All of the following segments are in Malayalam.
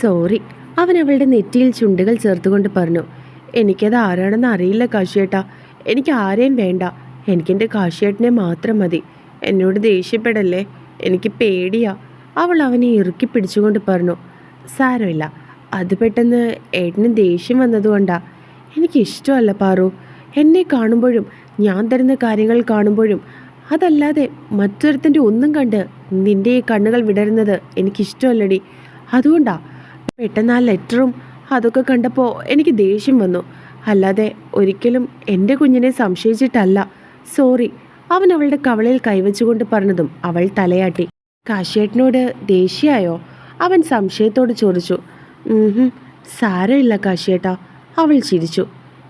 സോറി. അവൻ അവളുടെ നെറ്റിയിൽ ചുണ്ടുകൾ ചേർത്തുകൊണ്ട് പറഞ്ഞു എനിക്കത് ആരാണെന്ന് അറിയില്ല കാശിയേട്ടാ. എനിക്ക് ആരെയും വേണ്ട. എനിക്കെന്റെ കാശിയേട്ടനെ മാത്രം മതി. എന്നോട് ദേഷ്യപ്പെടല്ലേ? എനിക്ക് പേടിയാ. അവൾ അവനെ ഇറുക്കി പിടിച്ചുകൊണ്ട് പറഞ്ഞു സാരമില്ല. അത് പെട്ടെന്ന് ഏട്ടന് ദേഷ്യം വന്നതുകൊണ്ടാ. എനിക്കിഷ്ടമല്ല പാറു. എന്നെ കാണുമ്പോഴും ഞാൻ തരുന്ന കാര്യങ്ങൾ കാണുമ്പോഴും അതല്ലാതെ മറ്റൊരുത്തന്റെ ഒന്നും കണ്ട് നിന്റെ ഈ കണ്ണുകൾ വിടരുന്നത് എനിക്കിഷ്ടമല്ലടി. അതുകൊണ്ടാ പെട്ടെന്ന് ആ ലെറ്ററും അതൊക്കെ കണ്ടപ്പോൾ എനിക്ക് ദേഷ്യം വന്നു. അല്ലാതെ ഒരിക്കലും എന്റെ കുഞ്ഞിനെ സംശയിച്ചിട്ടല്ല. സോറി. അവൻ അവളുടെ കവളിൽ കൈവച്ചുകൊണ്ട് പറഞ്ഞതും അവൾ തലയാട്ടി. കാശിയേട്ടനോട് ദേഷ്യമായോ അവൻ സംശയത്തോട് ചോദിച്ചു. "ഉംഹും, സാരമില്ല കാശിയേട്ടാ. അവൾ ചിരിച്ചു.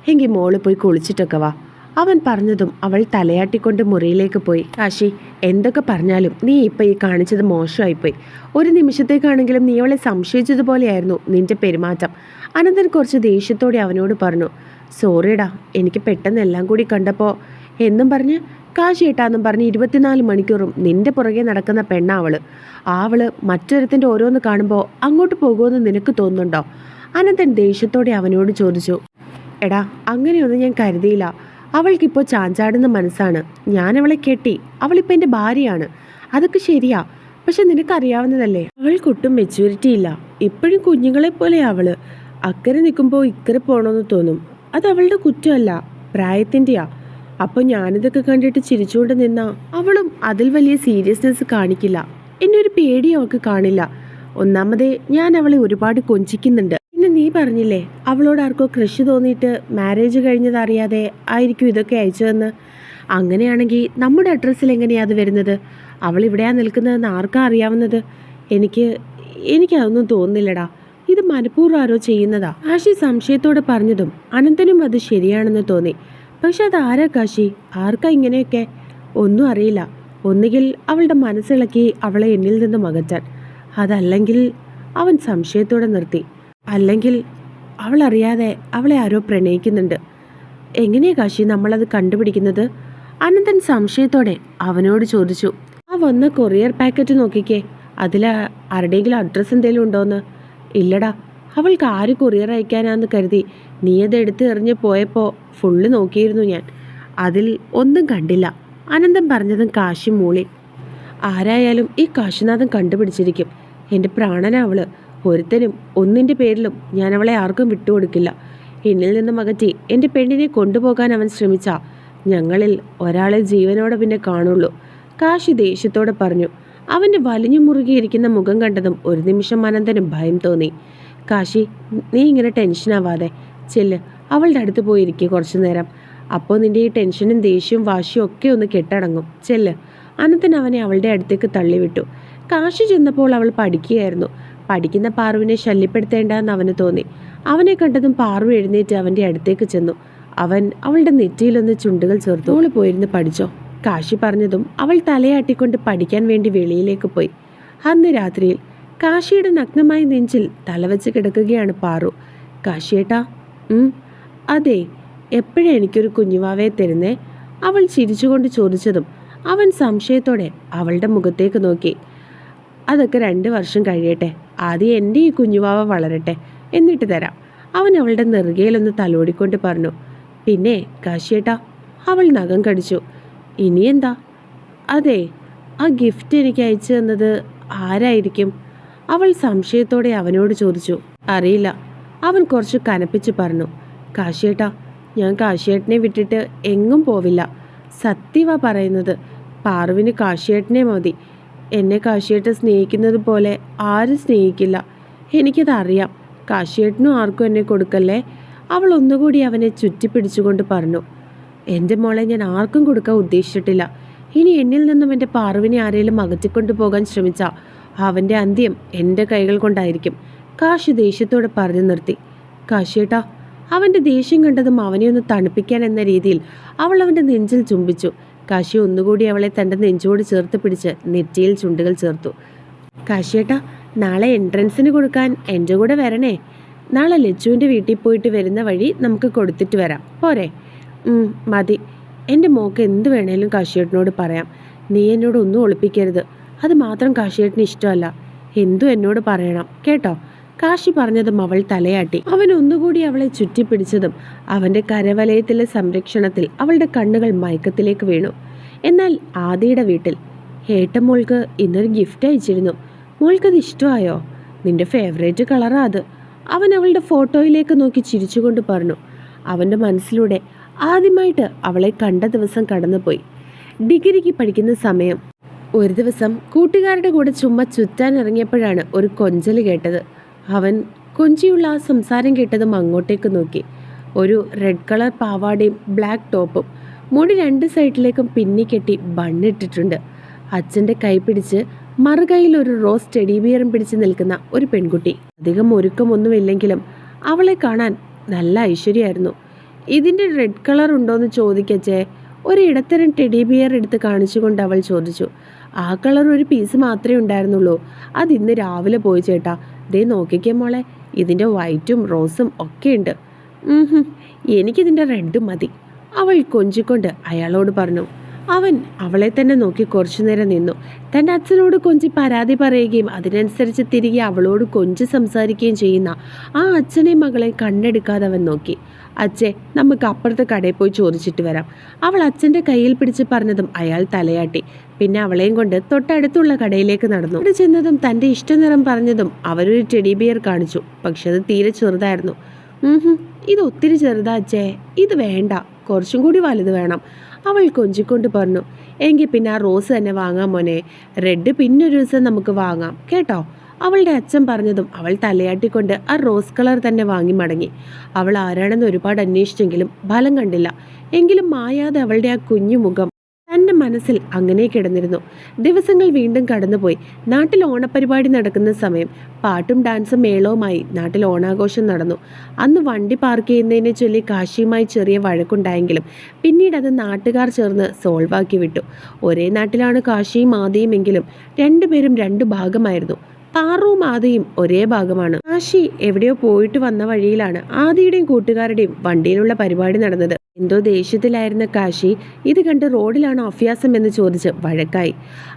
എങ്കിൽ മോൾ പോയി കുളിച്ചിട്ടൊക്കെ വാ. അവൻ പറഞ്ഞതും അവൾ തലയാട്ടിക്കൊണ്ട് മുറിയിലേക്ക് പോയി. കാശി എന്തൊക്കെ പറഞ്ഞാലും നീ ഇപ്പം ഈ കാണിച്ചത് മോശമായിപ്പോയി. ഒരു നിമിഷത്തേക്കാണെങ്കിലും നീ അവളെ സംശയിച്ചതുപോലെയായിരുന്നു നിന്റെ പെരുമാറ്റം. അനന്തൻ കുറച്ച് ദേഷ്യത്തോടെ അവനോട് പറഞ്ഞു സോറിയടാ എനിക്ക് പെട്ടെന്ന് എല്ലാം കൂടി കണ്ടപ്പോൾ എന്നും പറഞ്ഞ് കാശി ഇട്ടാന്നും പറഞ്ഞ് ഇരുപത്തിനാല് മണിക്കൂറും നിന്റെ പുറകെ നടക്കുന്ന പെണ്ണാവൾ ആവൾ മറ്റൊരുത്തിന്റെ ഓരോന്ന് കാണുമ്പോൾ അങ്ങോട്ട് പോകുമെന്ന് നിനക്ക് തോന്നുന്നുണ്ടോ? അനന്തൻ ദേഷ്യത്തോടെ അവനോട് ചോദിച്ചു എടാ അങ്ങനെയൊന്നും ഞാൻ കരുതിയില്ല. അവൾക്കിപ്പോൾ ചാഞ്ചാടുന്ന മനസ്സാണ്. ഞാൻ അവളെ കെട്ടി. അവളിപ്പോൾ എന്റെ ഭാര്യയാണ്. അതൊക്കെ ശരിയാ. പക്ഷെ നിനക്കറിയാവുന്നതല്ലേ? അവൾക്കൊട്ടും മെച്യൂരിറ്റി ഇല്ല. ഇപ്പോഴും കുഞ്ഞുങ്ങളെ പോലെ അവൾ. അക്കരെ നിൽക്കുമ്പോൾ ഇക്കരെ പോകണമെന്ന് തോന്നും. അത് അവളുടെ കുറ്റമല്ല. പ്രായത്തിന്റെയാ അപ്പോൾ ഞാനിതൊക്കെ കണ്ടിട്ട് ചിരിച്ചുകൊണ്ട് നിന്ന അവളും അതിൽ വലിയ സീരിയസ്നെസ് കാണിക്കില്ല. എന്നെ ഒരു പേടി അവൾക്ക് കാണില്ല. ഒന്നാമതേ ഞാൻ അവളെ ഒരുപാട് കൊഞ്ചിക്കുന്നുണ്ട്. പറഞ്ഞില്ലേ അവളോട് ആർക്കോ കൃഷി തോന്നിയിട്ട് മാരേജ് കഴിഞ്ഞത് അറിയാതെ ആയിരിക്കും ഇതൊക്കെ അയച്ചതെന്ന്? അങ്ങനെയാണെങ്കിൽ നമ്മുടെ അഡ്രസ്സിൽ എങ്ങനെയാണ് അത് വരുന്നത്? അവൾ ഇവിടെയാണ് നിൽക്കുന്നതെന്ന് ആർക്കാ അറിയാവുന്നത്? എനിക്ക് എനിക്കതൊന്നും തോന്നുന്നില്ലടാ. ഇത് മനഃപൂർവം ആരോ ചെയ്യുന്നതാ. കാശി സംശയത്തോടെ പറഞ്ഞതും അനന്തനും അത് ശരിയാണെന്ന് തോന്നി. പക്ഷെ അത് ആരാ കാശി? ആർക്കാ ഇങ്ങനെയൊക്കെ? ഒന്നും അറിയില്ല. ഒന്നുകിൽ അവളുടെ മനസ്സിളക്കി അവളെ എന്നിൽ നിന്നും അകറ്റാൻ അതല്ലെങ്കിൽ അവൻ സംശയത്തോടെ നിർത്തി. അല്ലെങ്കിൽ അവൾ അറിയാതെ അവളെ ആരോ പ്രണയിക്കുന്നുണ്ട്. എങ്ങനെയാ കാശി നമ്മളത് കണ്ടുപിടിക്കുന്നത്? അനന്തൻ സംശയത്തോടെ അവനോട് ചോദിച്ചു. ആ വന്ന കൊറിയർ പാക്കറ്റ് നോക്കിക്കേ. അതിൽ ആരുടെയെങ്കിലും അഡ്രസ്സ് എന്തെങ്കിലും ഉണ്ടോന്ന്? ഇല്ലടാ അവൾക്ക് ആര് കൊറിയർ അയക്കാനാന്ന് കരുതി. നീ അത് എടുത്ത് എറിഞ്ഞ് പോയപ്പോൾ ഫുള്ള് നോക്കിയിരുന്നു ഞാൻ. അതിൽ ഒന്നും കണ്ടില്ല. അനന്തൻ പറഞ്ഞതും കാശി മൂളി. ആരായാലും ഈ കാശിനാഥൻ കണ്ടുപിടിച്ചിരിക്കും. എന്റെ പ്രാണന അവൾ. ഒരുത്തനും ഒന്നിന്റെ പേരിലും ഞാൻ അവളെ ആർക്കും വിട്ടുകൊടുക്കില്ല. എന്നിൽ നിന്നും അകറ്റി എന്റെ പെണ്ണിനെ കൊണ്ടുപോകാൻ അവൻ ശ്രമിച്ച. ഞങ്ങളിൽ ഒരാളെ ജീവനോടെ പിന്നെ കാണുള്ളൂ. കാശി ദേഷ്യത്തോടെ പറഞ്ഞു. അവന്റെ വലിഞ്ഞു മുറുകിയിരിക്കുന്ന മുഖം കണ്ടതും ഒരു നിമിഷം അനന്തനും ഭയം തോന്നി. കാശി നീ ഇങ്ങനെ ടെൻഷനാവാതെ ചെല്ല്. അവളുടെ അടുത്ത് പോയിരിക്കുക കുറച്ചു നേരം. അപ്പോൾ നിന്റെ ഈ ടെൻഷനും ദേഷ്യവും വാശിയും ഒക്കെ ഒന്ന് കെട്ടടങ്ങും. ചെല്ല്. അനന്തൻ അവനെ അവളുടെ അടുത്തേക്ക് തള്ളിവിട്ടു. കാശി ചെന്നപ്പോൾ അവൾ പഠിക്കുകയായിരുന്നു. പഠിക്കുന്ന പാറുവിനെ ശല്യപ്പെടുത്തേണ്ടെന്ന് അവന് തോന്നി. അവനെ കണ്ടതും പാറു എഴുന്നേറ്റ് അവന്റെ അടുത്തേക്ക് ചെന്നു. അവൻ അവളുടെ നെറ്റിയിലൊന്ന് ചുണ്ടുകൾ ചേർത്തു. അവൾ പോയിരുന്ന് പഠിച്ചോ? കാശി പറഞ്ഞതും അവൾ തലയാട്ടിക്കൊണ്ട് പഠിക്കാൻ വേണ്ടി വെളിയിലേക്ക് പോയി. അന്ന് രാത്രിയിൽ കാശിയുടെ നഗ്നമായ നെഞ്ചിൽ തലവെച്ച് കിടക്കുകയാണ് പാറു. കാശിയേട്ടാ അതെ എപ്പോഴും എനിക്കൊരു കുഞ്ഞുവാവയെ തരുന്നേ? അവൾ ചിരിച്ചുകൊണ്ട് ചോദിച്ചതും അവൻ സംശയത്തോടെ അവളുടെ മുഖത്തേക്ക് നോക്കി. അതൊക്കെ രണ്ട് വർഷം കഴിയട്ടെ ആദ്യം എന്റെ ഈ കുഞ്ഞുവാവ വളരട്ടെ എന്നിട്ട് തരാം. അവൻ അവളുടെ നെറുകയിലൊന്ന് തലോടിക്കൊണ്ട് പറഞ്ഞു പിന്നെ കാശിയേട്ടാ അവൾ നഖം കടിച്ചു. ഇനിയെന്താ? അതെ ആ ഗിഫ്റ്റ് എനിക്ക് അയച്ചു തന്നത് ആരായിരിക്കും? അവൾ സംശയത്തോടെ അവനോട് ചോദിച്ചു. അറിയില്ല. അവൻ കുറച്ച് കനപ്പിച്ച് പറഞ്ഞു കാശിയേട്ടാ ഞാൻ കാശിയേട്ടനെ വിട്ടിട്ട് എങ്ങും പോവില്ല. സത്യവാ പറയുന്നത് പാറുവിന് കാശിയേട്ടനെ മതി. എന്നെ കാശിയേട്ട് സ്നേഹിക്കുന്നത് പോലെ ആരും സ്നേഹിക്കില്ല. എനിക്കതറിയാം. കാശിയേട്ടനും ആർക്കും എന്നെ കൊടുക്കല്ലേ? അവൾ ഒന്നുകൂടി അവനെ ചുറ്റിപ്പിടിച്ചുകൊണ്ട് പറഞ്ഞു. എന്റെ മോളെ ഞാൻ ആർക്കും കൊടുക്കാൻ ഉദ്ദേശിച്ചിട്ടില്ല. ഇനി എന്നിൽ നിന്നും എന്റെ പാർവിനെ ആരെങ്കിലും അകറ്റിക്കൊണ്ടു പോകാൻ ശ്രമിച്ചാൽ അവന്റെ അന്ത്യം എന്റെ കൈകൾ കൊണ്ടായിരിക്കും. കാശി ദേഷ്യത്തോടെ പറഞ്ഞു നിർത്തി. കാശിയേട്ടാ അവന്റെ ദേഷ്യം കണ്ടതും അവനെ ഒന്ന് തണുപ്പിക്കാൻ എന്ന രീതിയിൽ അവൾ അവന്റെ നെഞ്ചിൽ ചുംബിച്ചു. കാശി ഒന്നുകൂടി അവളെ തന്റെ നെഞ്ചോട് ചേർത്ത് പിടിച്ച് നെറ്റിയിൽ ചുണ്ടുകൾ ചേർത്തു. കാശിയേട്ടാ നാളെ എൻട്രൻസിന് കൊടുക്കാൻ എന്റെ കൂടെ വരണേ. നാളെ ലച്ചുവിന്റെ വീട്ടിൽ പോയിട്ട് വരുന്ന വഴി നമുക്ക് കൊടുത്തിട്ട് വരാം. പോരെ. മതി. എന്റെ മോക്ക് എന്ത് വേണേലും കാശിയേട്ടനോട് പറയാം. നീ എന്നോട് ഒന്നും ഒളിപ്പിക്കരുത്. അത് മാത്രം കാശിയേട്ടന് ഇഷ്ടമല്ല. എന്തു എന്നോട് പറയണം കേട്ടോ? കാശി പറഞ്ഞതും അവൾ തലയാട്ടി. അവൻ ഒന്നുകൂടി അവളെ ചുറ്റിപ്പിടിച്ചതും അവന്റെ കരവലയത്തിലെ സംരക്ഷണത്തിൽ അവളുടെ കണ്ണുകൾ മയക്കത്തിലേക്ക് വീണു. എന്നാൽ ആദിയുടെ വീട്ടിൽ ഏട്ട മോൾക്ക് ഇന്നൊരു ഗിഫ്റ്റ് അയച്ചിരുന്നു. മോൾക്കത് ഇഷ്ടമായോ? നിന്റെ ഫേവറേറ്റ് കളറാ അത്. അവൻ അവളുടെ ഫോട്ടോയിലേക്ക് നോക്കി ചിരിച്ചുകൊണ്ട് പറഞ്ഞു. അവന്റെ മനസ്സിലൂടെ ആദ്യമായിട്ട് അവളെ കണ്ട ദിവസം കടന്നുപോയി. ഡിഗ്രിക്ക് പഠിക്കുന്ന സമയം. ഒരു ദിവസം കൂട്ടുകാരുടെ കൂടെ ചുമ്മാ ചുറ്റാൻ ഇറങ്ങിയപ്പോഴാണ് ഒരു കൊഞ്ചൽ കേട്ടത്. അവൻ കൊഞ്ചിയുള്ള ആ സംസാരം കേട്ടതും അങ്ങോട്ടേക്ക് നോക്കി. ഒരു റെഡ് കളർ പാവാടയും ബ്ലാക്ക് ടോപ്പും മുടി രണ്ട് സൈഡിലേക്കും പിന്നി പിന്നിക്കെട്ടി ബണ്ണിട്ടിട്ടുണ്ട് അച്ഛന്റെ കൈ പിടിച്ച് മറുകൈയിൽ ഒരു റോസ് ടെഡിബിയറും പിടിച്ച് നിൽക്കുന്ന ഒരു പെൺകുട്ടി. അധികം ഒരുക്കമൊന്നുമില്ലെങ്കിലും അവളെ കാണാൻ നല്ല ഐശ്വര്യമായിരുന്നു. ഇതിന്റെ റെഡ് കളർ ഉണ്ടോയെന്ന് ചോദിക്കച്ചേ ഒരു ഇടത്തരം ടെഡിബിയർ എടുത്ത് കാണിച്ചുകൊണ്ട് അവൾ ചോദിച്ചു. ആ കളർ ഒരു പീസ് മാത്രമേ ഉണ്ടായിരുന്നുള്ളൂ. അത് ഇന്ന് രാവിലെ പോയി ചേട്ടാ. ദേ നോക്കിക്കേ മോളെ ഇതിന്റെ വൈറ്റും റോസും ഒക്കെ ഉണ്ട്. എനിക്കിതിന്റെ റെഡ് മതി. അവൾ കൊഞ്ചിക്കൊണ്ട് അയാളോട് പറഞ്ഞു അവൻ അവളെ തന്നെ നോക്കി കുറച്ചു നേരം നിന്നു. തന്റെ അച്ഛനോട് കൊഞ്ചി പരാതി പറയുകയും അതിനനുസരിച്ച് തിരികെ അവളോട് കൊഞ്ചി സംസാരിക്കുകയും ചെയ്യുന്ന ആ അച്ഛനെ മകളെ കണ്ണെടുക്കാതെ അവൻ നോക്കി. അച്ഛേ നമുക്ക് അപ്പുറത്തെ കടയിൽ പോയി ചോദിച്ചിട്ട് വരാം. അവൾ അച്ഛന്റെ കയ്യിൽ പിടിച്ച് പറഞ്ഞതും അയാൾ തലയാട്ടി. പിന്നെ അവളെയും കൊണ്ട് തൊട്ടടുത്തുള്ള കടയിലേക്ക് നടന്നു. അവിടെ ചെന്നതും തന്റെ ഇഷ്ടനിറം പറഞ്ഞതും അവരൊരു ടെഡി ബിയർ കാണിച്ചു. പക്ഷെ അത് തീരെ ചെറുതായിരുന്നു. ഇത് ഒത്തിരി ചെറുതാ അച്ഛേ. ഇത് വേണ്ട. കുറച്ചും കൂടി വലുത് വേണം. അവൾ കൊഞ്ചിക്കൊണ്ട് പറഞ്ഞു. എങ്കിൽ പിന്നെ ആ റോസ് തന്നെ വാങ്ങാം മോനെ. റെഡ് പിന്നൊരു ദിവസം നമുക്ക് വാങ്ങാം. കേട്ടോ? അവളുടെ അച്ഛൻ പറഞ്ഞതും അവൾ തലയാട്ടിക്കൊണ്ട് ആ റോസ് കളർ തന്നെ വാങ്ങി മടങ്ങി. അവൾ ആരാണെന്ന് ഒരുപാട് അന്വേഷിച്ചെങ്കിലും ഫലം കണ്ടില്ല. എങ്കിലും മായാതെ അവളുടെ ആ കുഞ്ഞു മുഖം മനസ്സിൽ അങ്ങനെ കിടന്നിരുന്നു. ദിവസങ്ങൾ വീണ്ടും കടന്നുപോയി. നാട്ടിൽ ഓണപരിപാടി നടക്കുന്ന സമയം പാട്ടും ഡാൻസും മേളവുമായി നാട്ടിൽ ഓണാഘോഷം നടന്നു. അന്ന് വണ്ടി പാർക്ക് ചെയ്യുന്നതിനെ ചൊല്ലി കാശിയുമായി ചെറിയ വഴക്കുണ്ടായെങ്കിലും പിന്നീട് അത് നാട്ടുകാർ ചേർന്ന് സോൾവാക്കി വിട്ടു. ഒരേ നാട്ടിലാണ് കാശിയും ആദിയും എങ്കിലും രണ്ടുപേരും രണ്ട് ഭാഗമായിരുന്നു. പാറുവും ആദിയും ഒരേ ഭാഗമാണ്. കാശി എവിടെയോ പോയിട്ട് വന്ന വഴിയിലാണ് ആദിയുടെയും കൂട്ടുകാരുടെയും വണ്ടിയിലുള്ള പരിപാടി നടന്നത്. എന്തോ ദേഷ്യത്തിലായിരുന്ന കാശി ഇത് കണ്ട് റോഡിലാണ് അഭ്യാസം എന്ന് ചോദിച്ച് വഴക്കായി.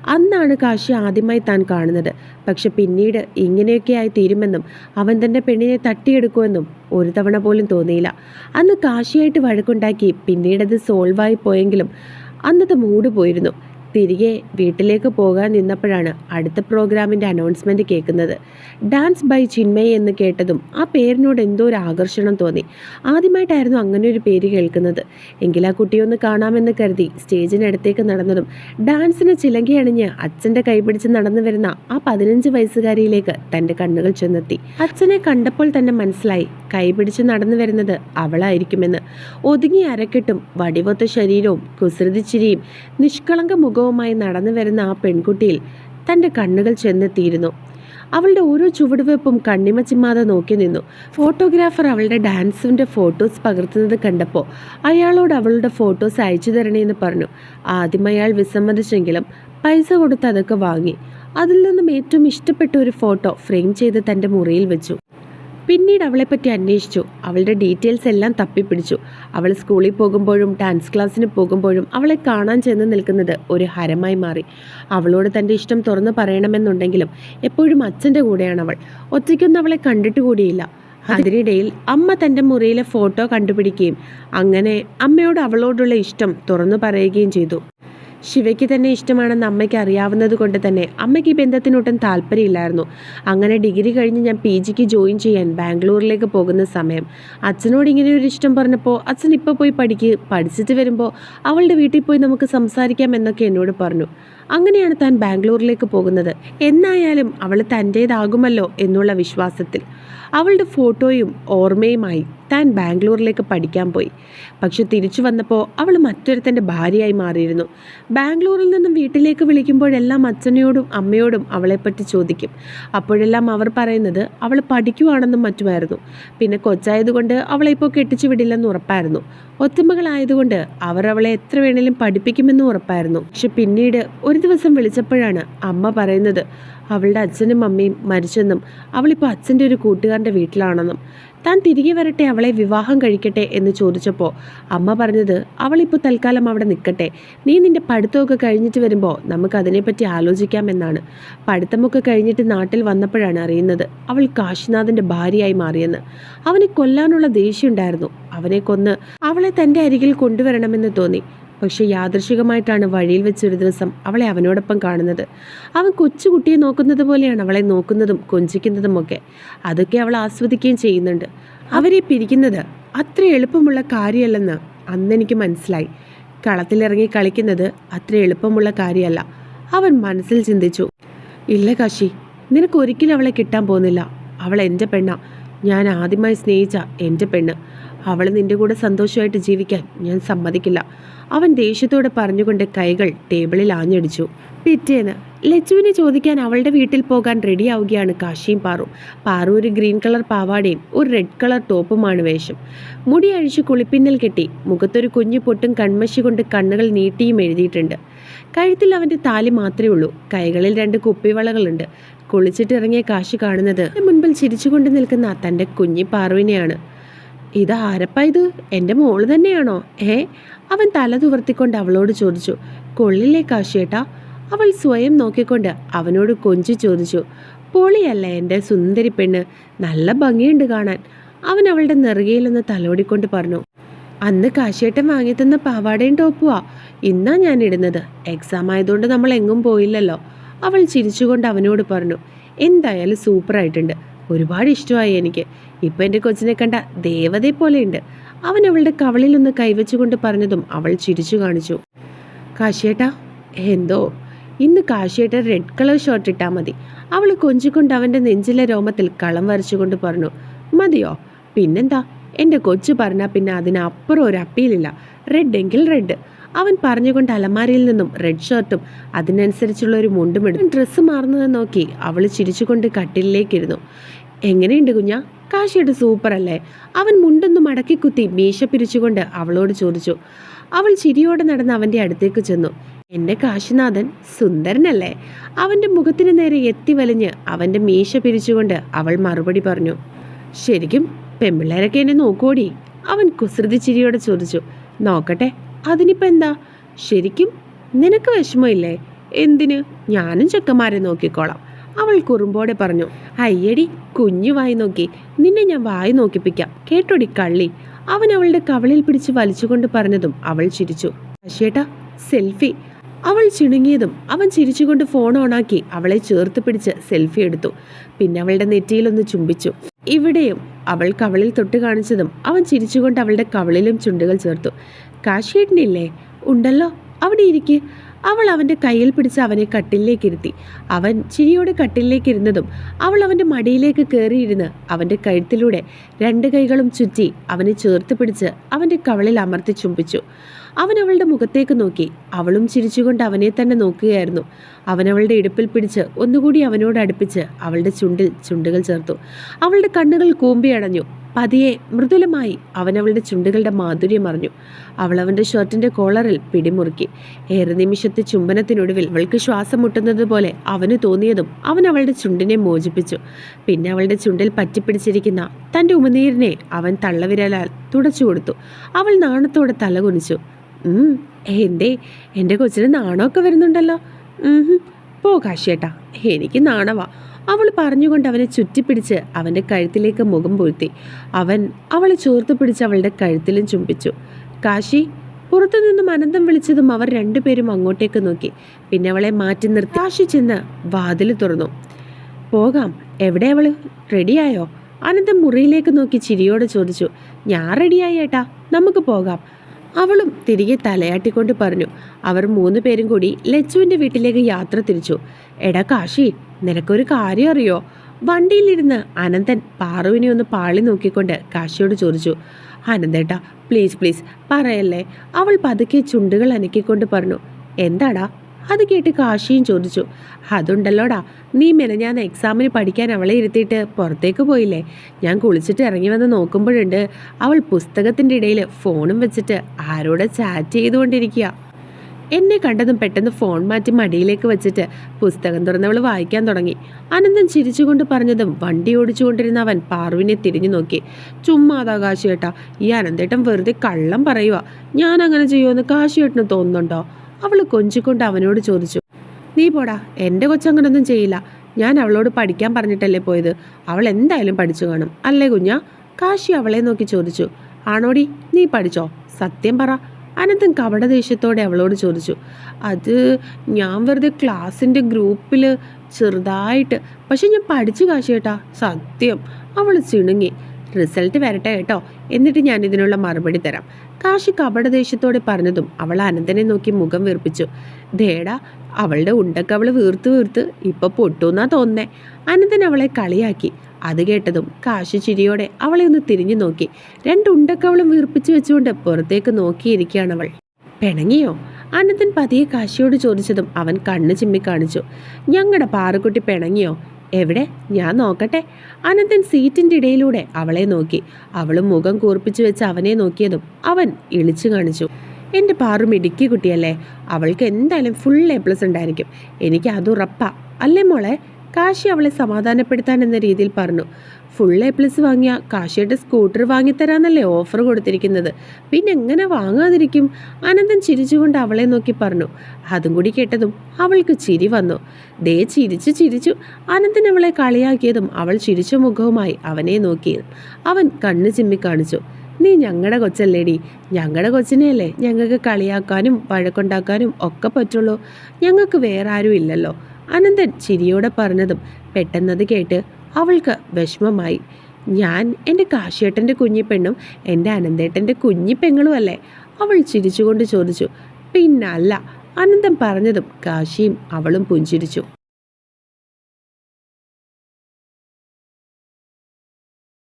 അന്നാണ് കാശി ആദ്യമായി താൻ കാണുന്നത്. പക്ഷെ പിന്നീട് ഇങ്ങനെയൊക്കെയായി തീരുമെന്നും അവൻ തന്റെ പെണ്ണിനെ തട്ടിയെടുക്കുമെന്നും ഒരു തവണ പോലും തോന്നിയില്ല. അന്ന് കാശിയായിട്ട് വഴക്കുണ്ടാക്കി പിന്നീടത് സോൾവായി പോയെങ്കിലും അന്നത്തെ മൂഡ് പോയിരുന്നു. തിരികെ വീട്ടിലേക്ക് പോകാൻ നിന്നപ്പോഴാണ് അടുത്ത പ്രോഗ്രാമിന്റെ അനൗൺസ്മെന്റ് കേൾക്കുന്നത്. ഡാൻസ് ബൈ ചിന്മയ് എന്ന് കേട്ടതും ആ പേരിനോട് എന്തോ ഒരു ആകർഷണം തോന്നി. ആദ്യമായിട്ടായിരുന്നു അങ്ങനെ ഒരു പേര് കേൾക്കുന്നത്. എങ്കിൽ ആ കുട്ടിയൊന്ന് കാണാമെന്ന് കരുതി സ്റ്റേജിനടുത്തേക്ക് നടന്നതും ഡാൻസിന് ചിലങ്കി അണിഞ്ഞ് അച്ഛന്റെ കൈപിടിച്ച് നടന്നു വരുന്ന ആ പതിനഞ്ച് വയസ്സുകാരിയിലേക്ക് തന്റെ കണ്ണുകൾ ചെന്നെത്തി. അച്ഛനെ കണ്ടപ്പോൾ തന്നെ മനസ്സിലായി കൈപിടിച്ച് നടന്നു വരുന്നത് അവളായിരിക്കുമെന്ന്. ഒതുങ്ങി അരക്കെട്ടും വടിവൊത്ത ശരീരവും കുസൃതിച്ചിരിയും നിഷ്കളങ്ക നിഷ്കളങ്ക മുഖവുമായി നടന്നു വരുന്ന ആ പെൺകുട്ടിയിൽ തന്റെ കണ്ണുകൾ ചെന്നെത്തിയിരുന്നു. അവളുടെ ഓരോ ചുവടുവെപ്പും കണ്ണിമച്ചിമാതെ നോക്കി നിന്നു. ഫോട്ടോഗ്രാഫർ അവളുടെ ഡാൻസിന്റെ ഫോട്ടോസ് പകർത്തുന്നത് കണ്ടപ്പോൾ അയാളോട് അവളുടെ ഫോട്ടോസ് അയച്ചു തരണേന്ന് പറഞ്ഞു. ആദ്യം അയാൾ വിസമ്മതിച്ചെങ്കിലും പൈസ കൊടുത്ത് അതൊക്കെ വാങ്ങി. അതിൽ നിന്നും ഏറ്റവും ഇഷ്ടപ്പെട്ട ഒരു ഫോട്ടോ ഫ്രെയിം ചെയ്ത് തന്റെ മുറിയിൽ വെച്ചു. പിന്നീട് അവളെപ്പറ്റി അന്വേഷിച്ചു. അവളുടെ ഡീറ്റെയിൽസ് എല്ലാം തപ്പിപ്പിടിച്ചു. അവൾ സ്കൂളിൽ പോകുമ്പോഴും ഡാൻസ് ക്ലാസ്സിന് പോകുമ്പോഴും അവളെ കാണാൻ ചെന്ന് നിൽക്കുന്നത് ഒരു ഹരമായി മാറി. അവളോട് തന്റെ ഇഷ്ടം തുറന്നു പറയണമെന്നുണ്ടെങ്കിലും എപ്പോഴും അച്ഛന്റെ കൂടെയാണ് അവൾ ഒറ്റയ്ക്കൊന്നും അവളെ കണ്ടിട്ട് കൂടിയില്ല. അതിനിടയിൽ അമ്മ തന്റെ മുറിയിലെ ഫോട്ടോ കണ്ടുപിടിക്കുകയും അങ്ങനെ അമ്മയോട് അവളോടുള്ള ഇഷ്ടം തുറന്നു പറയുകയും ചെയ്തു. ശിവയ്ക്ക് തന്നെ ഇഷ്ടമാണെന്ന് അമ്മയ്ക്ക് അറിയാവുന്നത് കൊണ്ട് തന്നെ അമ്മയ്ക്ക് ഈ ബന്ധത്തിനൊട്ടും താല്പര്യമില്ലായിരുന്നു. അങ്ങനെ ഡിഗ്രി കഴിഞ്ഞ് ഞാൻ പി ജിക്ക് ജോയിൻ ചെയ്യാൻ ബാംഗ്ലൂരിലേക്ക് പോകുന്ന സമയം അച്ഛനോട് ഇങ്ങനെ ഒരു ഇഷ്ടം പറഞ്ഞപ്പോൾ അച്ഛൻ ഇപ്പോൾ പോയി പഠിക്ക് പഠിച്ചിട്ട് വരുമ്പോൾ അവളുടെ വീട്ടിൽ പോയി നമുക്ക് സംസാരിക്കാം എന്നൊക്കെ എന്നോട് പറഞ്ഞു. അങ്ങനെയാണ് താൻ ബാംഗ്ലൂരിലേക്ക് പോകുന്നത്. എന്നായാലും അവൾ തന്റേതാകുമല്ലോ എന്നുള്ള വിശ്വാസത്തിൽ. അവളുടെ ഫോട്ടോയും ഓർമ്മയുമായി താൻ ബാംഗ്ലൂരിലേക്ക് പഠിക്കാൻ പോയി. പക്ഷെ തിരിച്ചു വന്നപ്പോൾ അവൾ മറ്റൊരുത്തന്റെ ഭാര്യയായി മാറിയിരുന്നു. ബാംഗ്ലൂരിൽ നിന്നും വീട്ടിലേക്ക് വിളിക്കുമ്പോഴെല്ലാം അച്ഛനോടും അമ്മയോടും അവളെപ്പറ്റി ചോദിക്കും. അപ്പോഴെല്ലാം അവർ പറയുന്നത് അവൾ പഠിക്കുവാണെന്നും മറ്റുമായിരുന്നു. പിന്നെ കൊച്ചായതുകൊണ്ട് അവളെ ഇപ്പോൾ കെട്ടിച്ചു വിടില്ലെന്ന് ഉറപ്പായിരുന്നു. ഒത്തുമകളായതുകൊണ്ട് അവർ അവളെ എത്ര വേണേലും പഠിപ്പിക്കുമെന്നും ഉറപ്പായിരുന്നു. പക്ഷെ പിന്നീട് ഒരു ദിവസം വിളിച്ചപ്പോഴാണ് അമ്മ പറയുന്നത്. അവളുടെ അച്ഛനും അമ്മയും മരിച്ചെന്നും അവളിപ്പോൾ അച്ഛന്റെ ഒരു കൂട്ടുകാരന്റെ വീട്ടിലാണെന്നും. താൻ തിരികെ വരട്ടെ അവളെ വിവാഹം കഴിക്കട്ടെ എന്ന് ചോദിച്ചപ്പോൾ അമ്മ പറഞ്ഞത് അവളിപ്പോൾ തൽക്കാലം അവിടെ നിൽക്കട്ടെ. നീ നിന്റെ പഠിത്തമൊക്കെ കഴിഞ്ഞിട്ട് വരുമ്പോൾ നമുക്ക് അതിനെപ്പറ്റി ആലോചിക്കാമെന്നാണ്. പഠിത്തമൊക്കെ കഴിഞ്ഞിട്ട് നാട്ടിൽ വന്നപ്പോഴാണ് അറിയുന്നത് അവൾ കാശിനാഥന്റെ ഭാര്യയായി മാറിയെന്ന്. അവനെ കൊല്ലാനുള്ള ദേഷ്യമുണ്ടായിരുന്നു. അവനെ കൊന്ന് അവളെ തന്റെ അരികിൽ കൊണ്ടുവരണമെന്ന് തോന്നി. പക്ഷെ യാദൃശികമായിട്ടാണ് വഴിയിൽ വെച്ചൊരു ദിവസം അവളെ അവനോടൊപ്പം കാണുന്നത്. അവൻ കൊച്ചുകുട്ടിയെ നോക്കുന്നത് പോലെയാണ് അവളെ നോക്കുന്നതും കൊഞ്ചിക്കുന്നതും ഒക്കെ. അതൊക്കെ അവൾ ആസ്വദിക്കുകയും ചെയ്യുന്നുണ്ട്. അവരെ പിരിക്കുന്നത് അത്ര എളുപ്പമുള്ള കാര്യമല്ലെന്ന് അന്നെനിക്ക് മനസ്സിലായി. കളത്തിലിറങ്ങി കളിക്കുന്നത് അത്ര എളുപ്പമുള്ള കാര്യമല്ല. അവൻ മനസ്സിൽ ചിന്തിച്ചു. ഇല്ല കാശി നിനക്ക് ഒരിക്കലും അവളെ കിട്ടാൻ പോകുന്നില്ല. അവൾ എന്റെ പെണ്ണ. ഞാൻ ആദ്യമായി സ്നേഹിച്ച എന്റെ പെണ്ണ്. അവൾ നിന്റെ കൂടെ സന്തോഷമായിട്ട് ജീവിക്കാൻ ഞാൻ സമ്മതിക്കില്ല. അവൻ ദേഷ്യത്തോടെ പറഞ്ഞുകൊണ്ട് കൈകൾ ടേബിളിൽ ആഞ്ഞടിച്ചു. പിറ്റേന്ന് ലച്ചുവിനെ ചോദിക്കാൻ അവളുടെ വീട്ടിൽ പോകാൻ റെഡിയാവുകയാണ് കാശിയും പാറു. പാറു ഒരു ഗ്രീൻ കളർ പാവാടയും ഒരു റെഡ് കളർ ടോപ്പുമാണ് വേഷം. മുടി അഴിച്ച് കുളിപ്പിന്നൽ കെട്ടി മുഖത്തൊരു കുഞ്ഞു പൊട്ടും കൺമശി കൊണ്ട് കണ്ണുകൾ നീട്ടിയും എഴുതിയിട്ടുണ്ട്. കഴുത്തിൽ അവന്റെ താലി മാത്രമേ ഉള്ളൂ. കൈകളിൽ രണ്ട് കുപ്പിവളകളുണ്ട്. കുളിച്ചിട്ടിറങ്ങിയ കാശി കാണുന്നത് മുൻപിൽ ചിരിച്ചുകൊണ്ട് നിൽക്കുന്ന തന്റെ കുഞ്ഞി പാറുവിനെയാണ്. ഇത് ആരപ്പാ ഇത്? എന്റെ മോൾ തന്നെയാണോ? ഏ? അവൻ തല തുവർത്തിക്കൊണ്ട് അവളോട് ചോദിച്ചു. കൊള്ളില്ലേ കാശിയേട്ടാ? അവൾ സ്വയം നോക്കിക്കൊണ്ട് അവനോട് കൊഞ്ചി ചോദിച്ചു. പൊളിയല്ല എന്റെ സുന്ദരി പെണ്ണ്. നല്ല ഭംഗിയുണ്ട് കാണാൻ. അവൻ അവളുടെ നെറുകയിലൊന്ന് തലോടിക്കൊണ്ട് പറഞ്ഞു. അന്ന് കാശിയേട്ടൻ വാങ്ങിത്തന്ന പാവാടയും ടോപ്പുവാ. ഇന്നാ ഞാൻ ഇടുന്നത്. എക്സാം ആയതുകൊണ്ട് നമ്മൾ എങ്ങും പോയില്ലല്ലോ. അവൾ ചിരിച്ചുകൊണ്ട് അവനോട് പറഞ്ഞു. എന്തായാലും സൂപ്പറായിട്ടുണ്ട് ഒരുപാട് ഇഷ്ടമായി എനിക്ക്. ഇപ്പം എന്റെ കൊച്ചിനെ കണ്ട ദേവതയെ പോലെയുണ്ട്. അവൻ അവളുടെ കവളിലൊന്ന് കൈവച്ചുകൊണ്ട് പറഞ്ഞതും അവൾ ചിരിച്ചു കാണിച്ചു. കാശിയേട്ടാ എന്തോ? ഇന്ന് കാശിയേട്ട റെഡ് കളർ ഷർട്ട് ഇട്ടാൽ മതി. അവൾ കൊഞ്ചിക്കൊണ്ട് അവന്റെ നെഞ്ചിലെ രോമത്തിൽ കളം വരച്ചുകൊണ്ട് പറഞ്ഞു മതിയോ? പിന്നെന്താ? എന്റെ കൊച്ചു പറഞ്ഞാൽ പിന്നെ അതിനപ്പുറം ഒരു അപ്പീലില്ല. റെഡ് എങ്കിൽ റെഡ് അവൻ പറഞ്ഞുകൊണ്ട് അലമാരയിൽ നിന്നും റെഡ് ഷർട്ടും അതിനനുസരിച്ചുള്ള ഒരു മുണ്ടും ഡ്രസ്സ് മാറുന്നത് നോക്കി അവൾ ചിരിച്ചുകൊണ്ട് കട്ടിലിലേക്കിരുന്നു. എങ്ങനെയുണ്ട് കുഞ്ഞ? കാശിയുടെ സൂപ്പർ അല്ലേ അവൻ മുണ്ടൊന്ന് മടക്കി കുത്തി മീശ പിരിച്ചുകൊണ്ട് അവളോട് ചോദിച്ചു. അവൾ ചിരിയോടെ നടന്ന് അവന്റെ അടുത്തേക്ക് ചെന്നു. എന്റെ കാശിനാഥൻ സുന്ദരനല്ലേ? അവന്റെ മുഖത്തിന് നേരെ എത്തി വലിഞ്ഞ് അവന്റെ മീശ പിരിച്ചുകൊണ്ട് അവൾ മറുപടി പറഞ്ഞു. ശരിക്കും പെമ്പിള്ളേരൊക്കെ എന്നെ നോക്കോടി അവൻ കുസൃതി ചിരിയോടെ ചോദിച്ചു. നോക്കട്ടെ അതിനിപ്പോൾ എന്താ? ശരിക്കും നിനക്ക് വിഷമമില്ലേ? എന്തിന്? ഞാനും ചെക്കന്മാരെ നോക്കിക്കോളാം. അവൾ കുറുമ്പോടെ പറഞ്ഞു അയ്യടി കുഞ്ഞു വായി നോക്കി. നിന്നെ ഞാൻ വായി നോക്കിപ്പിക്കാം. കേട്ടോടി കള്ളി? അവൻ അവളുടെ കവളിൽ പിടിച്ച് വലിച്ചുകൊണ്ട് പറഞ്ഞതും അവൾ ചിരിച്ചു. ശശിയേട്ടാ സെൽഫി. അവൾ ചിണുങ്ങിയതും അവൻ ചിരിച്ചുകൊണ്ട് ഫോൺ ഓണാക്കി അവളെ ചേർത്ത് പിടിച്ച് സെൽഫി എടുത്തു. പിന്നെ അവളുടെ നെറ്റിയിലൊന്ന് ചുംബിച്ചു. ഇവിടെയും അവൾ കവളിൽ തൊട്ട് കാണിച്ചതും അവൻ ചിരിച്ചുകൊണ്ട് അവളുടെ കവളിലും ചുണ്ടുകൾ ചേർത്തു. കാശിയേട്ടനില്ലേ? ഉണ്ടല്ലോ. അവിടെ ഇരിക്കെ. അവൾ അവന്റെ കയ്യിൽ പിടിച്ച് അവനെ കട്ടിലേക്ക് ഇരുത്തി. അവൻ ചിരിയോടെ കട്ടിലേക്ക് ഇരുന്നതും അവൾ അവന്റെ മടിയിലേക്ക് കയറിയിരുന്ന് അവന്റെ കഴുത്തിലൂടെ രണ്ട് കൈകളും ചുറ്റി അവനെ ചേർത്ത് പിടിച്ച് അവന്റെ കവളിൽ അമർത്തി ചുംബിച്ചു. അവൻ അവളുടെ മുഖത്തേക്ക് നോക്കി. അവളും ചിരിച്ചുകൊണ്ട് അവനെ തന്നെ നോക്കുകയായിരുന്നു. അവൻ അവളുടെ ഇടുപ്പിൽ പിടിച്ച് ഒന്നുകൂടി അവനോട് അടുപ്പിച്ച് അവളുടെ ചുണ്ടിൽ ചുണ്ടുകൾ ചേർത്തു. അവളുടെ കണ്ണുകൾ കൂമ്പിയടഞ്ഞു. പതിയെ മൃദുലമായി അവളുടെ ചുണ്ടുകളുടെ മാധുര്യം അറിഞ്ഞു. അവൾ അവന്റെ ഷർട്ടിന്റെ കോളറിൽ പിടിമുറുക്കി. ഏറെ നിമിഷത്തെ ചുംബനത്തിനൊടുവിൽ അവൾക്ക് ശ്വാസം മുട്ടുന്നത് പോലെ അവന് തോന്നിയതും അവൻ അവളുടെ ചുണ്ടിനെ മോചിപ്പിച്ചു. പിന്നെ അവളുടെ ചുണ്ടിൽ പറ്റിപ്പിടിച്ചിരിക്കുന്ന തന്റെ ഉമനീരിനെ അവൻ തള്ളവിരലാൽ തുടച്ചു കൊടുത്തു. അവൾ നാണത്തോടെ തലകുനിച്ചു. ഉം, എന്തേ? എന്റെ കൊച്ചിന് നാണമൊക്കെ വരുന്നുണ്ടല്ലോ. പോ കാശിയേട്ടാ എനിക്ക് നാണവാ. അവൾ പറഞ്ഞുകൊണ്ട് അവനെ ചുറ്റിപ്പിടിച്ച് അവന്റെ കഴുത്തിലേക്ക് മുഖം പൊഴുത്തി. അവൻ അവളെ ചോർത്ത് പിടിച്ച് അവളുടെ കഴുത്തിലും ചുംബിച്ചു. കാശി പുറത്തുനിന്നും അനന്തം വിളിച്ചതും അവർ രണ്ടുപേരും അങ്ങോട്ടേക്ക് നോക്കി. പിന്നെ അവളെ മാറ്റി നിർത്തി. കാശി ചെന്ന് വാതിൽ തുറന്നു. പോകാം. എവിടെ അവൾ? റെഡിയായോ? അനന്തം മുറിയിലേക്ക് നോക്കി ചിരിയോടെ ചോദിച്ചു. ഞാൻ റെഡിയായി ഏട്ടാ. നമുക്ക് പോകാം. അവളും തിരികെ തലയാട്ടിക്കൊണ്ട് പറഞ്ഞു അവർ മൂന്ന് പേരും കൂടി ലച്ചുവിന്റെ വീട്ടിലേക്ക് യാത്ര തിരിച്ചു. എടാ കാശി നിനക്കൊരു കാര്യം അറിയോ? വണ്ടിയിലിരുന്ന് അനന്തൻ പാറുവിനെ ഒന്ന് പാളി നോക്കിക്കൊണ്ട് കാശിയോട് ചോദിച്ചു അനന്തേട്ടാ പ്ലീസ് പ്ലീസ് പറയല്ലേ? അവൾ പതുക്കെ ചുണ്ടുകൾ അനക്കിക്കൊണ്ട് പറഞ്ഞു എന്താടാ അത് കേട്ട് കാശിയും ചോദിച്ചു അതുണ്ടല്ലോടാ നീ മെനഞ്ഞാന്ന് എക്സാമിന് പഠിക്കാൻ അവളെ ഇരുത്തിയിട്ട് പുറത്തേക്ക് പോയില്ലേ? ഞാൻ കുളിച്ചിട്ട് ഇറങ്ങി വന്ന് നോക്കുമ്പോഴുണ്ട് അവൾ പുസ്തകത്തിന്റെ ഇടയിൽ ഫോണും വെച്ചിട്ട് ആരോടെ ചാറ്റ് ചെയ്തുകൊണ്ടിരിക്കുക. എന്നെ കണ്ടതും പെട്ടെന്ന് ഫോൺ മാറ്റി മടിയിലേക്ക് വെച്ചിട്ട് പുസ്തകം തുറന്നവൾ വായിക്കാൻ തുടങ്ങി. അനന്തൻ ചിരിച്ചുകൊണ്ട് പറഞ്ഞതും വണ്ടി ഓടിച്ചുകൊണ്ടിരുന്ന അവൻ പാർവിനെ തിരിഞ്ഞു നോക്കി. ചുമ്മാതാ കാശിയേട്ടാ ഈ അനന്തേട്ടൻ വെറുതെ കള്ളം പറയുക ഞാൻ അങ്ങനെ ചെയ്യുമെന്ന് കാശിയേട്ടന് തോന്നുന്നുണ്ടോ? അവൾ കൊഞ്ചിക്കൊണ്ട് അവനോട് ചോദിച്ചു നീ പോടാ എന്റെ കൊച്ചങ്ങനൊന്നും ചെയ്യില്ല. ഞാൻ അവളോട് പഠിക്കാൻ പറഞ്ഞിട്ടല്ലേ പോയത്. അവൾ എന്തായാലും പഠിച്ചു കാണും. അല്ലേ കുഞ്ഞ? കാശി അവളെ നോക്കി ചോദിച്ചു ആണോടി നീ പഠിച്ചോ? സത്യം പറ. അനന്തൻ കപടദേഷ്യത്തോടെ അവളോട് ചോദിച്ചു അത് ഞാൻ വെറുതെ ക്ലാസ്സിന്റെ ഗ്രൂപ്പിൽ ചെറുതായിട്ട് പക്ഷെ ഞാൻ പഠിച്ചു കാശിയേട്ടാ സത്യം. അവൾ ചിണുങ്ങി റിസൾട്ട് വരട്ടെ കേട്ടോ. എന്നിട്ട് ഞാൻ ഇതിനുള്ള മറുപടി തരാം. കാശി കപടദേശത്തോടെ പറഞ്ഞതും അവൾ അനന്തനെ നോക്കി മുഖം വീർപ്പിച്ചു. ദേടാ അവളുടെ ഉണ്ടൊക്കെ അവൾ വീർത്ത് വീർത്ത് ഇപ്പൊ പൊട്ടൂന്നാ തോന്നേ അനന്തൻ അവളെ കളിയാക്കി. അത് കേട്ടതും കാശി ചിരിയോടെ അവളെ ഒന്ന് തിരിഞ്ഞു നോക്കി. രണ്ട് ഉണ്ടക്കവളും വീർപ്പിച്ചു വെച്ചുകൊണ്ട് പുറത്തേക്ക് നോക്കിയിരിക്കുകയാണ് അവൾ. പിണങ്ങിയോ? അനന്തൻ പതിയെ കാശിയോട് ചോദിച്ചതും അവൻ കണ്ണ് ചിമ്മി കാണിച്ചു. ഞങ്ങളുടെ പാറക്കുട്ടി പിണങ്ങിയോ? എവിടെ? ഞാൻ നോക്കട്ടെ. അനന്തൻ സീറ്റിന്റെ ഇടയിലൂടെ അവളെ നോക്കി. അവളും മുഖം കൂർപ്പിച്ചു വെച്ച് അവനെ നോക്കിയതും അവൻ ഇളിച്ചു കാണിച്ചു. എന്റെ പാറു മിടുക്കി കുട്ടിയല്ലേ? അവൾക്ക് എന്തായാലും ഫുൾ എ പ്ലസ് ഉണ്ടായിരിക്കും. എനിക്ക് അത് ഉറപ്പാ. അല്ലേ മോളെ? കാശി അവളെ സമാധാനപ്പെടുത്താൻ എന്ന രീതിയിൽ പറഞ്ഞു. ഫുൾ എ പ്ലസ് വാങ്ങിയ കാശിയുടെ സ്കൂട്ടർ വാങ്ങിത്തരാന്നല്ലേ ഓഫർ കൊടുത്തിരിക്കുന്നത്. പിന്നെ എങ്ങനെ വാങ്ങാതിരിക്കും? അനന്തൻ ചിരിച്ചുകൊണ്ട് അവളെ നോക്കി പറഞ്ഞു. അതും കൂടി കേട്ടതും അവൾക്ക് ചിരി വന്നു. ദേ ചിരിച്ചു ചിരിച്ചു. അനന്തൻ അവളെ കളിയാക്കിയതും അവൾ ചിരിച്ച മുഖവുമായി അവനെ നോക്കി അവൻ കണ്ണു ചിമ്മി കാണിച്ചു. നീ ഞങ്ങളുടെ കൊച്ചല്ലേടി. ഞങ്ങളുടെ കൊച്ചിനെയല്ലേ ഞങ്ങൾക്ക് കളിയാക്കാനും വഴക്കുണ്ടാക്കാനും ഒക്കെ പറ്റുള്ളൂ. ഞങ്ങൾക്ക് വേറെ ആരും ഇല്ലല്ലോ. അനന്തൻ ചിരിയോടെ പറഞ്ഞതും പെട്ടെന്നത് കേട്ട് അവൾക്ക് വിഷമമായി. ഞാൻ എന്റെ കാശിയേട്ടന്റെ കുഞ്ഞിപ്പെണ്ണും എന്റെ അനന്തേട്ടന്റെ കുഞ്ഞിപ്പെങ്ങളും അല്ലേ? അവൾ ചിരിച്ചുകൊണ്ട് ചോദിച്ചു. പിന്നല്ല അനന്തം പറഞ്ഞതും കാശിയും അവളും പുഞ്ചിരിച്ചു.